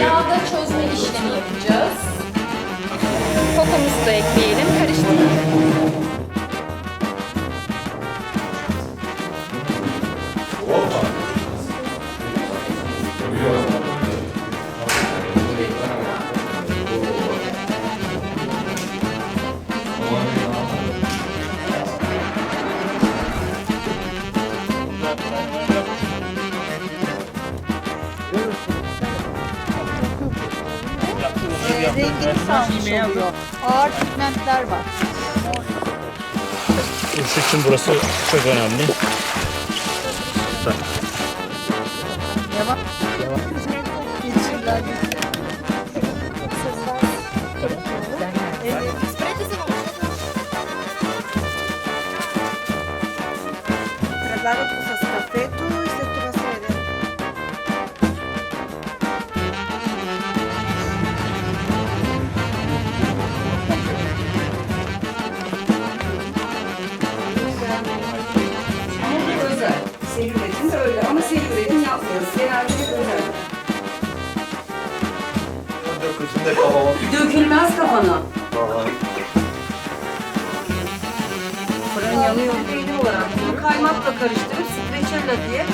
Yağda çözme işlemi yapacağız. Kokomuzu da ekleyelim, e, rengini salmış oluyor. Ağır pigmentler var. Turşu için burası çok önemli. Yavaş. Geçirler. Evet. Trasladar tus Dökülsün de kafama. Dökülmez kafana. Fırın yanıyor peynir olarak bunu kaymakla karıştırıp streçella diye